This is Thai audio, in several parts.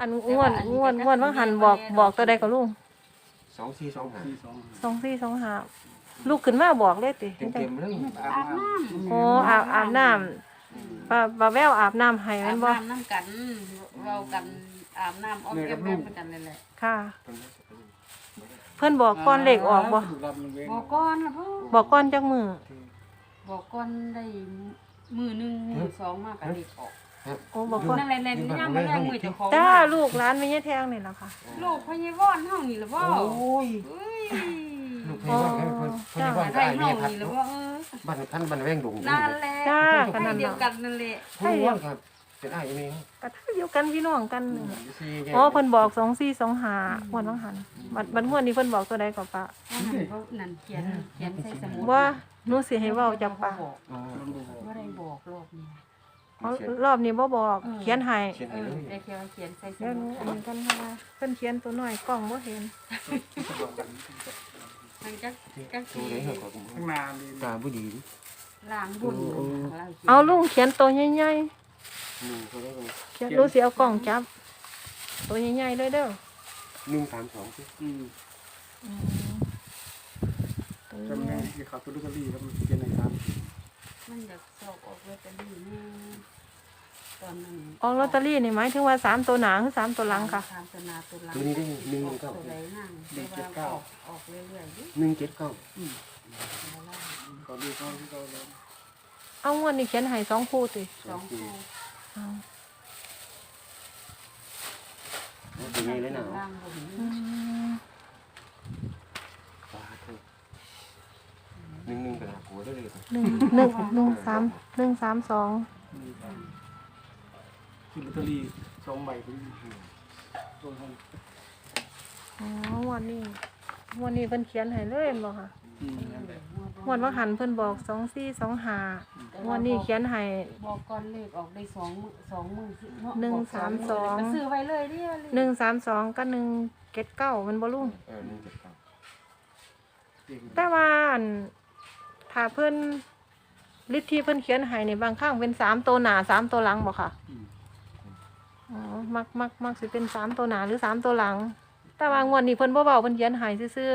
อันงวดงวดงวดว่าหันบอกบอกตัวใดก็ลุงสองสี่สองห้าที่สองสองสี่สองห้าลูกขึ้นมาบอกเลยติเต็มเต็มๆเลยอาบน้ำโอ้อาบอาบน้ำปลาปลาแววอาบน้ำให้อาแม่บนบ่น้ำน้ำกันเรากันอาบน้ำอ้อมแก้มแม่กันเลยแหละค่ะ เพิ่นบอกก่อนเลขออกบ่ถูกรับเวงบอกก้อนนะพ่อบอกก่อนจักมือบอกก้อนได้มือหนึ่งมือสองมากกันเด็กออก โอ้บอกก่อนนั่นแหละแหละย่างไม่ย่างมือเจ้าของจ้าลูกร้านไม่ใช่แทงนี่ล่ะค่ะ ลูกพญาวอนเฮานี่ล่ะบ่โอ้ยเอ้ยลูกพี่ว่าให้เพิ่นเพิ่นว่าได้ได้เฮาแม่พัดนี่ล่ะเนาะบ่เออบ้านท่านบ้านแวงดงนั่นแหละจ้าให้ขนาดเดียวนั้นกันนั่นแหละผู้ว่าครับเป็นอ้ายนี่กระทั่งเดียวกันพี่น้องกันนี่สี่แยกอ๋อเพิ่นบอกสองสี่สองห้าหวนวังหันบัดบัดงวดนี้เพิ่นบอกตัวใดก็ปะว่านั่นเขานั่นเขียนเขียนใส่สมุดว่าหนูสิให้เว้าจากปากบอกอ๋อว่าได้บอกรอบนี้ อ๋อรอบนี้บ่บอกเขียนให้เขียนเอให้อเลยได้เขียนเขียนใส่สเดี๋ยวหมุนูดอันนี้กันค่ะเพิ่นเขียนตัวน้อยกล้องบ่เห็นมันจะจะตัวสีไหนเหรอครับข้างหน้าเลยตาบ่ดีล้างบุญเอาลุงเขียนตัวใหญ่หนึ่งตัวได้บ่ๆเขียนดูสิเอากล้องจับ ตัวใหญ่ๆเลยเด้อหนึ่งสามสองสิอืมอืมตัวจำใหไงญ่ที่เขาตัวลูกกะลี่แล้วมันเขียนในตา มมันจะสอบออกลอตเตอรี่แน่ตอนนั้นออกลอตเตอรี่นี่หมายถึงว่าสามตัวหนาคือสามตัวหลังค่ะ ตามตัวหนาตัวหลังตัวนี้ได้หนึ่งออกเก้าตัวไหนนั่งแต่ว่าออกออกเรื่อยๆดิหนึ่งเจ็ดเก้าเขาดูเขาที่เขาแล้วเอางวดนี้เขียนให้สองคู่ติสองคู่เอาตัวนี้เลยนะล่างบนอืมฟ้าเถอะหนึ่งหนึ่งกับหัว ได้เลยครับหนึ่งหนึ่งหนึ่งสามหนึ่งสามสองที่ลอตเตอรี่สองใบพอดีตัวนั้นอ๋องวดนี้งวดนี้เพิ่นเขียนให้เลยบ่ค่ะอืมงวดว่าหันเพิ่นบอกสองสี่สองห้างวดนี้เขียนให้ บอกก่อนเลขออกได้สองมือสองมือหนึ่งสามสองก็ซื้อไว้เลยดิหนึ่งสามสองกับหนึ่งเจ็ดเก้ามันบ่ลุงเออหนึ่งเจ็ดเก้าเก่งแต่ว่าอัน ถ้าเพิ่นฤทธิ์ที่เพิ่นเขียนให้ในบางครั้งเป็นสามตัวหน้าสามตัวหลังบ่ค่ะอืมอ๋อมักมักมักสิเป็นสามตัวหน้าหรือสามตัวหลัง แต่ว่างวดนี้เพิ่นบ่เว้าเพิ่นเขียนให้ซื่อ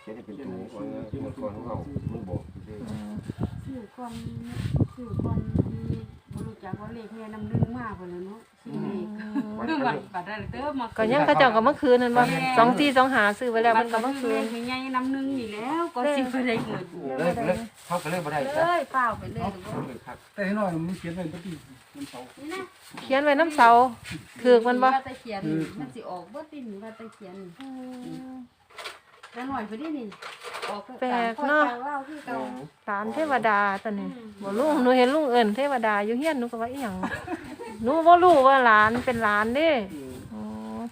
เขียนให้เป็นตัวว่าเมื่อก่อนของเรามันบอกเลยๆอืมซื้อก่อนซื้อก่อนที่ บ่รู้จักว่าเลขแม่นำหนึ่งมากพุ่นเลยเนาะซื้อเลขวันเรื่องนี้บัตรบัตรได้เด้อมาก็ยังเขาเจ้าก็เมื่อคืนนั่นว่าสองสี่สองหาซื้อไว้แล้วมันก็เมื่อคืนเลขใหญ่นำหนึ่งนี่แล้วก็สิไปได้เงินเลยเลยเขาก็เลยบ่ได้เลจ้ะยเปล่าไปเลยเลยครับแต่ให้น้อยมันเขียนในปฏิมันเสานี่นะเขียนไว้น้ำเสาถือมันบ่ว่าตะเขียนมันสิออกบ่ตินว่าตะเขียน แล้วหน่อยไปดินี่ออกว่าคือเก่าหลานเทวดาตอนนี้บ่ลุงหนูเห็นลุงเอิ้นเทวดาอยู่เฮียนหนูก็ว่าอีหยังหนูบ่รู้ว่าหลานเป็นหลานเด้อ๋อ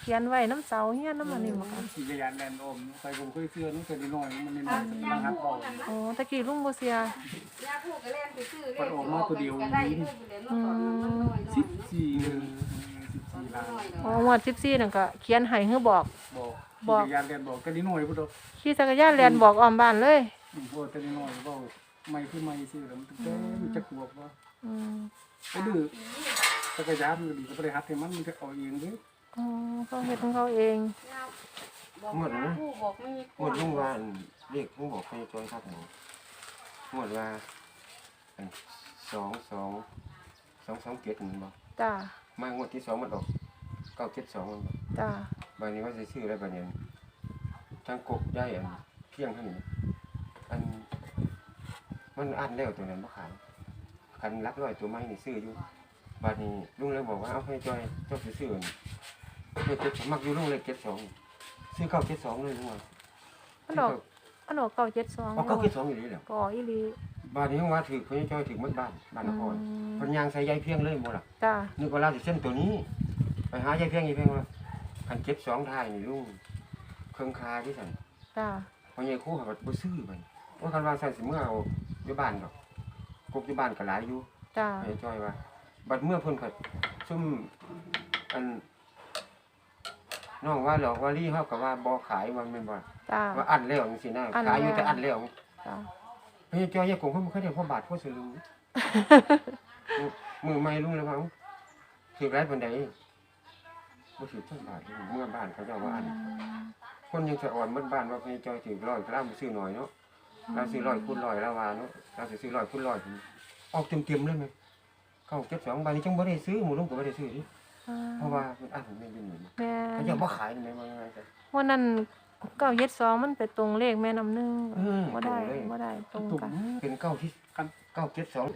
เขียนไว้น้ำเสาเฮียนน้ำมันนี่บ่ค่ะขี่จักรยานแลนด์อมใส่ผมเคยเสื้อนู้นแต่น้อยมันนี่มันรหัสเบาอ๋อตะกี้ลุงบ่เสียยาพูกก็เล่นไปซื้อเลขก็ได้เด้อเดี๋ยวตอนมันน้อยสิบสี่หนึ่งสิบสี่ล้านอ๋องวด14นั่นก็เขียนให้คือบอกบอก ขี่จักรยานแลนด์บอกแต่นิดหน่อยพุทธขี่จักรยานแล่นบอกอ้อมบ้านเลยบอกแต่นิดหน่อยบอกไม่คือไม่ซื้อแล้วมันจะขวบว่าอืมไปดื้อจักรยานมันดีก็ไปหัดให้มันมันจะเอาเองเด้ออ๋อเขาเฮ็ดของเขาเองบอกผู้บอกไม่หมดลุงว่าเรียกลุงบอกให้จอยครับหนูหมดว่าสองสองสองสองเจ็ดมันบอกจ้ามางวดที่สองมันออกเก้าเจ็ดสองมันบอกจ้า บางนี้ว่าจะชื่ออะไรบางนี้ทางกบได้อันเพียงเท่านี้อันมันอันแล้วตัวนั้นบ่ขายคันรักร้อยตัวไม้นี่ซื้ออยู่บาดนี้ลุงเลยบอกว่าเอาให้จอยเจ้าไปซื้ออันเพื่อจะมักอยู่ลุงเลยเจ็ดสองซื้อเก้าเจ็ดสองเลยลุงว่าอันดอกอันดอกเก้าเจ็ดสองเอาเก้าเจ็ดสองอยู่นี่แหละก็อีหลีบาดนี้ว่าถือเพื่อจอยถือมัดบ้านบ้านนครอืมเพันยางใส่ยายเพียงเลยหมดล่ะจ้านึกว่าเราสิเส้นตัวนี้ ไปหายายเพียงยายเพียงว่า คันเจ็ดสองทายนี่ลุงเครื่องคาที่สั่นจ้าพอยายคู่เขาก็บ่ซื้อไปว่าคันว่าสั่นสิเมื่อเอาอยู่บ้านดอกกบอยู่บ้านก็หลายอยู่จ้า ให้จ้อยว่า บัดเมื่อเพิ่นก็ซุ่มอันน้องว่าหรอกว่าลี่เฮาก็ว่าบ่ขายว่าแม่นบ่จ้า ว่าอันแล้วจังซี่นะอั้นขายอยู่แล้วแต่อันแล้วจ้า พอยายจ้อยยายคงเพิ่นบ่เคยได้พอบาทพอสลึงมือใหม่ลุงแล้วว่าเอ้าถือไรปานใด บ่ถือต้นบาทเลยเมื่อบ้านเขาเจ้าว่าอัน คนยังสะอ่อนเมื่อบ้านว่าพี่จอยถือร้อยก็เราไปซื้อหน่อยเนาะเราซื้อร้อยคูณร้อยแล้วว่าเนาะเราสิซื้อร้อยคูณร้อยพุ่นออกเต็มๆเลยไหมเข้าเก็บสองใบนี้จังบ่ได้ซื้อหมู่ลุงก็บ่ได้ซื้อดิเพราะว่ามันอันไม่เป็นหนี้แม่เขาจะบ่ขายนี่แม่ว่าไงจ้ะวันนั้นเก้าเย็ดสองมันไปตรงเลขแม่น้ำหนึ่งอืมบ่ได้ตรงเลยบ่ได้ตรงตุ่มกันเป็นเก้าที่กันเก้าเจ็ดสอง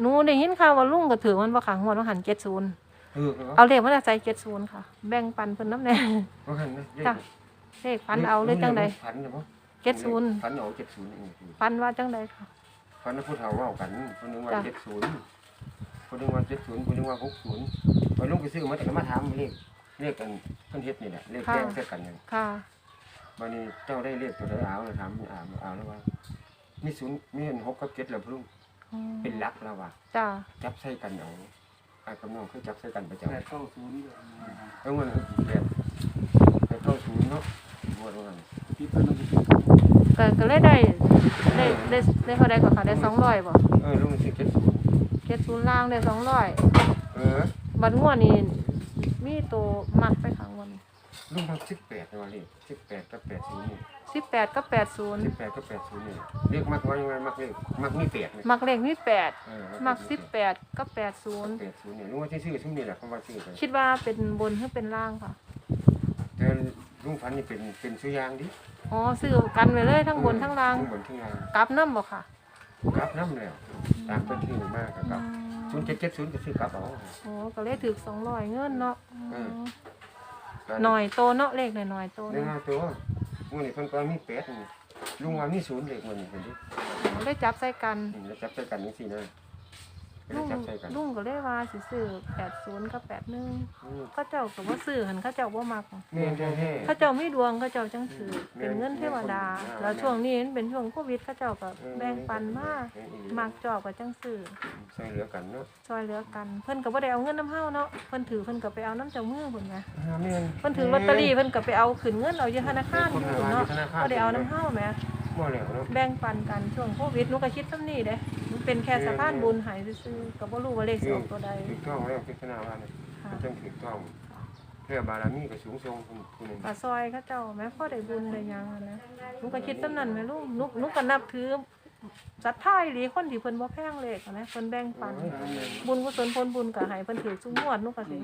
หนูได้ยินข่าวว่าลุงก็ถือมันบ่ขังหัวต้องหันเจ็ดศูนย์ เออเอาเลขมาใส่เจ็ดศูนย์ค่ะ แบ่งปันเพิ่นน้ำแน่ว่าหันนะเลขจ้ะเลขพันเอาเลยจังใดพันเนาะเจ็ดศูนย์พันเอาเจ็ดศูนย์เองพันว่าจังใดค่ะพันนั้นพูดเท่าเว่ากันคนหนึงว่าจ้ะ เจ็ดศูนย์คนหนึงว่าเจ็ดศูนย์คนหนึงว่าหกศูนย์ไปลุงไปซื้อมาแต่ก็มาถามเลขเลขกันเพิ่นเฮ็ดนี่แหละเลขแจ้งใส่กันนี่ค่ะ วันนี้เจ้าได้เลขตัวใดเอาเลยถามอ่านเอาแล้วว่ามีศูนย์มีเห็นหกกับเจ็ดแล้วพุ่งอืมเป็นหลักแล้วว่าจ้าจับใส่กันเอา ไอ้กำนองคือจับใส่กันประจำแปดเก้าศูนย์เอ้วันแปดแปดเก้าศูนย์เนาะงวดวันที่เพิ่นเอาไปซื้อก็ก็เลยได้ได้ได้ได้เท่าใดก็ค่ะได้สองร้อยบ่เออลุงสิเจ็ดศูนย์เจ็ดศูนย์ล่างได้สองร้อยเออบัดงวดนี้มีตัวมัดไปขังวัน ลุงทำสิบแปดนะว่าเลขสิบแปดกับแปดศูนย์นี่สิบแปดก็แปดศูนย์สิบแปดกับแปดศูนย์นี่เรียกมักว่ายังไงมักเลขมักมีแปดเนี่ยมักเลขมีแปดเออมักสิบแปดก็แปดศูนย์แปดศูนย์เนี่ยลุงว่าที่ชื่อชุ่มนี่แหละคำว่าชื่อไปคิดว่าเป็นบนหรือเป็นล่างค่ะแต่ลุงฝันนี่เป็นเป็นสุอยางดิอ๋อซื้อกันไว้เลยทั้งบนทั้งล่างทั้งบนทั้งล่างกลับน้ำบ่ค่ะกลับน้ำแล้วตามเป็นที่มากครับศูนย์เจ็ดเจ็ดศูนย์ก็ซื้อกลับเอาโอ้ก็เลยถือสองร้อยเงินเนาะเออ หน่อยโตเนาะเลขหน่อยหน่อยโตเรื่องเนาะตัวมื่อนี่เพิ่นก็มีแปดนี่ลุงว่ามีศูนย์เลขมันนี่เพิ่นดิได้จับใส่กัน อืมแล้วจับใส่กันจังซี่นะก็เลลุยงจับใส่กันลุงก็เลยว่าสิซื้อแปดศูนย์กับแปดหนึ่งอืมเขาเจ้าก็บ่ซื้อหันเขาเจ้าบ่มักแม่นแท้เขาเจ้ามีดวงเขาเจ้าจังถือเป็นเงินเทวดา แล้วช่วงนี้มันเป็นช่วงโควิดเขาเจ้าก็แบ่งปันมามักจอบก็จังซื้อๆใส่เหลือกันเนาะช่วยเหลือกันเพิ่นก็บ่ได้เอาเงินน้ำเฮาเนาะเพิ่นถือเพิ่นก็ไปเอาน้ำเจ้ามือพุ่นไงอ่าแม่น เพิ่นถือลอตเตอรี่เพิ่นก็ไปเอาขึ้นเงินเอาอยู่ธนาคารพุ่นเนาะบ่ได้เอาน้ำเฮาแหม บ่แล้วเนาะแบ่งปันกันช่วงโควิดหนูก็คิดซ้ำนี่เด้มันเป็นแค่สะพานบุญใหายซื่อๆก็บ่รู้ว่าเลขสิออกตัวใดถูกต้องแล้วพิจารณาว่าเนี่ยค่ะมันจังถูกต้องเพื่อบารมีก็สูงส่งคนคนหนึงก็ซอยเขาเจ้าแม้พอได้บุญได้หยังอะนะหนูก็คิดซ้ำนั้นแม่ลูกหนูหนูก็นับถือศรัทธาอีหลีคนที่เพิ่นบ่แพงเลขอะนะเพิ่นแบ่งปัน บุญกุศลผลบุญก็ให้เพิ่นถือทุกงวดหนูก็สิ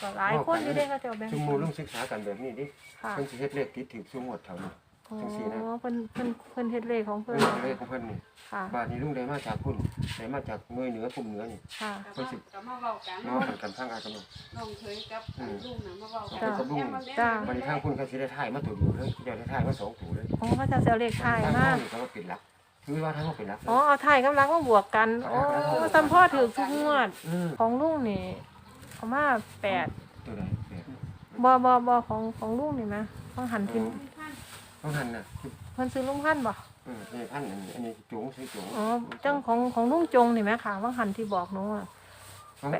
ก็หลายคนที่ได้เขาเจ้าแบ่งชุมปัมูนลุงศึกษากันแบบนี้ดิค่ะ เพิ่นสิเฮ็ดเลขติดถึงซุมหมดเท่านี้ อ๋อจังซี่นะเพิ่นเพิ่นเพิ่นเฮ็ดเลขของเพิ่เพิ่นนเลขของเพิ่นนี่ค่ะ บาทนี้ลุงได้มาจากพุ่นได้มาจากเมืองเหนือกลุ่มเหนือนี่ค่ะก็มาก็มาเว้ากันเนาะหันกันทางอากำลังน้องเคยกับลุงน่ะมาเว้ากันจ้ะกับลุงจ้ะวันนี้ทางพุ่นเขาสิได้ถ่ายมาตัวเดียวเลยเขาจะได้ถ่ายมาสองตัวเลยอ๋อเขาจะเอาเลขท้ายทางมาห้องนี่เขาว่าเป็นหลักคือว่าทางห้องเป็นหลักอ๋อเอาท้ายกับหลังมาบวกกันโอ้ซัมพ่อถือทุกงวดอืมของลุงนี่เอามาแปดตัวใดแปดบ่บ่บ่ของของลุงนี่นะต้องหันทิม ต้องหันน่ะเพิ่นซื้อลุงพันธุ์บ่เออนี่พันอันนี้อันนี้จุ๋งซื้อจุ๋งอ๋อจังของของลุงจงนี่แหมค่ะว่าหันที่บอกหนูอะต้อง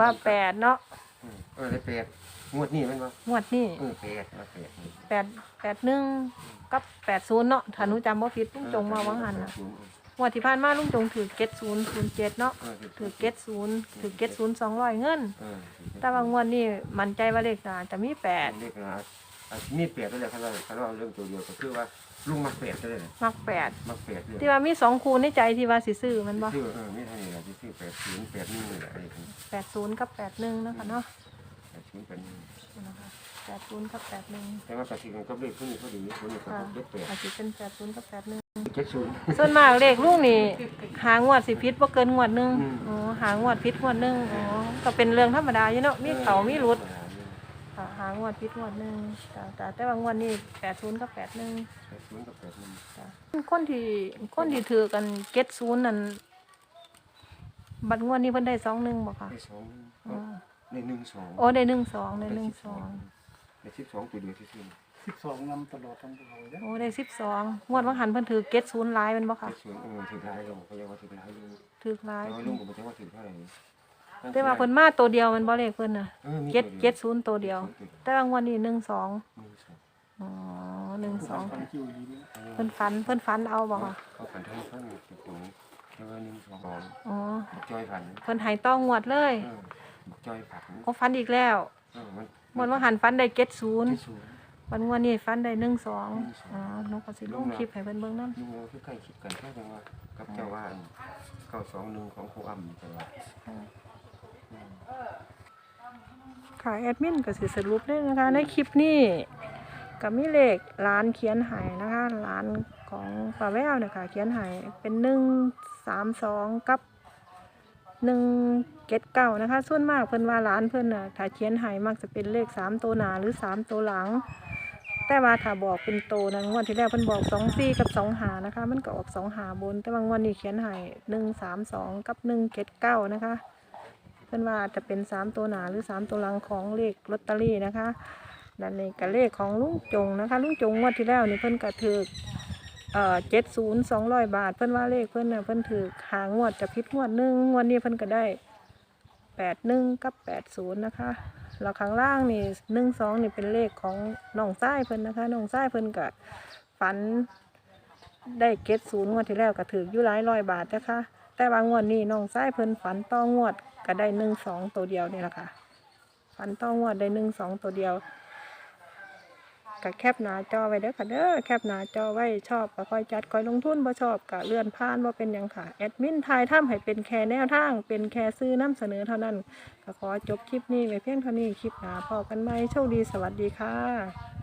ว่าแปดเนาะอืมเออได้แปดงวดนี้มันว่างวดนี้เออแปดมาแปดนี่แปดแปดหนึ่งกับแปดศูนย์เนาะถ้าหนูจำบ่ผิดลุงจงมาวังหันน่ะงวดที่ผ่านมาลุงจงถือเก็ดศูนย์ศูนย์เจ็ดเนาะเออถือเก็ดศูนย์ถือเก็ดศูนย์สองร้อยเงิน เออแต่ว่างวดนี้มั่นใจว่าเลขน่าจะมีแปดเลขนะอะ มีแปดด้วยแหละครับว่าเขาเอาเรื่องตัวเดียวก็คือว่าลุงมักแปดด้วยเลยมักแปดมักแปดเลยที่ว่ามีสองคูณในใจที่ว่าสิซื้อมันบ่ชื่อเออไม่เท่านี้แหละที่ชื่อแปดศูนย์แปดนี่เลยแหละไอ้ที่แปดศูนย์กับแปดหนึ่งนะคะเนาะแปดศูนย์แปดนี่นะคะแปดศูนย์กับแปดหนึ่งแต่ว่ากระถิ่นก็เลขผู้นี้พอดีผู้นี้ก็ค่ะเจ็ดแปดอาจจะเป็นแปดศูนย์กับแปดหนึ่งเจ็ดศูนย์ส่วนมากเลขลูกนี่หางวดสิพิษบ่เกินงวดหนึงอืมอ๋อหางวดพิษงวดหนึงอ๋อก็เป็นเรื่องธรรมดาอยู่เนาะมีเขามีรุด ค่ะหางวดพิษงวดหนึงแต่แต่แต่ว่างวดนี้แปดศูนย์กับแปดหนึ่งแปดศูนย์กับแปดหนึ่งคนที่คนที่ถือกันเก็ตศูนย์นั่นบัตรงวดนี้เพิ่นได้สองหนึ่งบ่ค่ะได้สองอ๋อในหนึ่งสองโอ้ได้หนึ่งสองได้หนึ่งสองในสิบสองตัวเดียวที่ซื้อสิบสองนำตลอดทั้งภูเขาเนี่ยโอ้ได้สิบสองงวดวังหันเพิ่นถือเก็ตศูนย์หลายแมันบ่ค่ะเจ็ดศูนย์เออถือร้ายลงเขาเรียกว่าถือร้ายลงถือหลายแต่ว่าลุงก็ไม่ใช่ว่าถือเท่าไหร่ แต่ว่าเพิ่นมาตัวเดียวแมันบ่เลขเพิ่นน่ะออมีเก็ตตัวดียวเก็ตศูนย์ตัวเดียว แต่ว่างวดนี้หนึ่งสองหนึ่งสองอ๋อหนึ่งสองทำคิวดีเนี่ยเพิ่นฝันเพิ่นฝันเอาบ่ค่ะเขาฝันทั้งท่านจุดตรงเรียกว่าหนึ่งสองสองอ๋อบักจอยฝันเพิ่นใหายต้องงวดเลยเออบักจอยฝันโอ้ฝันอีกแล้วเออมันหมดว่าหันฟันได้เก็ดศูนย์ที่ศูนย์ วันงวดนี้ฟันได้หนึ่งสอง12อ๋อหนูก็สิลงคลิปให้เพิ่นเบิ่งนำลุงเราคือใกล้คิดกันแค่จังว่ากับเจ้าว่าอันเก้าสองหนึ่งของครูอ้ำจังว่า ค่ะแอดมินก็สิสรุปเลยนะคะในคลิปนี้ก็มีเลขร้านเขียนหายนะคะร้านของป้าแววเนี่ยค่ะเขียนหายเป็นหนึ่งสามสองกับหนึ่งเกตเก้านะคะ ส่วนมากเพิ่อนว่าร้านเพิ่อนน่ะถ้าเขียนหายมักจะเป็นเลขสามตัวหนาหรือสามตัวหลัง แต่ว่าถ้าบอกเป็นโตวนะงวดที่แล้วเพิ่อนบอกสองสี่กับสองหานะคะ มันก็ออกสองหาบน แต่บางวันนี้เขียนหายหนึ่งสามสองกับหนึ่งเกตเก้านะคะ พื่อนว่าจะเป็นสามตัวหนาหรือสามตัวหลังของเลขลอตเตอรี่นะคะนั่นเองกับเลขของลุงจงนะคะลุงจงงวดที่แล้วนี่เพื่อนก็ถือเอ่อเจ็ดศูนย์สองร้อยบาท เพื่อนว่าเลขเพื่อนน่ะเพื่อนถือหางวดจะพิษงวดหนึ่งงวดนี้เพื่อนก็ได้แปดหนึ่งกับแปดศูนย์นะคะแล้วข้างล่างนี่หนึ่งสองนี่เป็นเลขของน้องไส้เพื่อนนะคะน้องไส้เพื่อนก็ฝันได้เก็ตศูนย์งวดที่แล้วก็ถืออยู่หลายร้อยบาทนะคะ แต่ว่างวดนี้น้องไส้เพิ่นฝันต้องงวดก็ได้หนึ่งสองตัวเดียวนี่แหละค่ะ ฝันต้องงวดได้หนึ่งสองตัวเดียวก็แคปหนาจอไว้เด้อค่ะเด้อแคปหนาจอไว้ชอบก็ค่อยจัดค่อยลงทุนบ่ชอบก็เลื่อนผ่านว่าเป็นยังค่ะแอดมินทายถ้ำให้เป็นแค่แนวทาง เป็นแค่ซื้อน้ำเสนอเท่านั้นก็ขอจบคลิปนี้ไว้เพียงเท่านี้คลิปหน้าพอกันไหมโชคดีสวัสดีค่ะ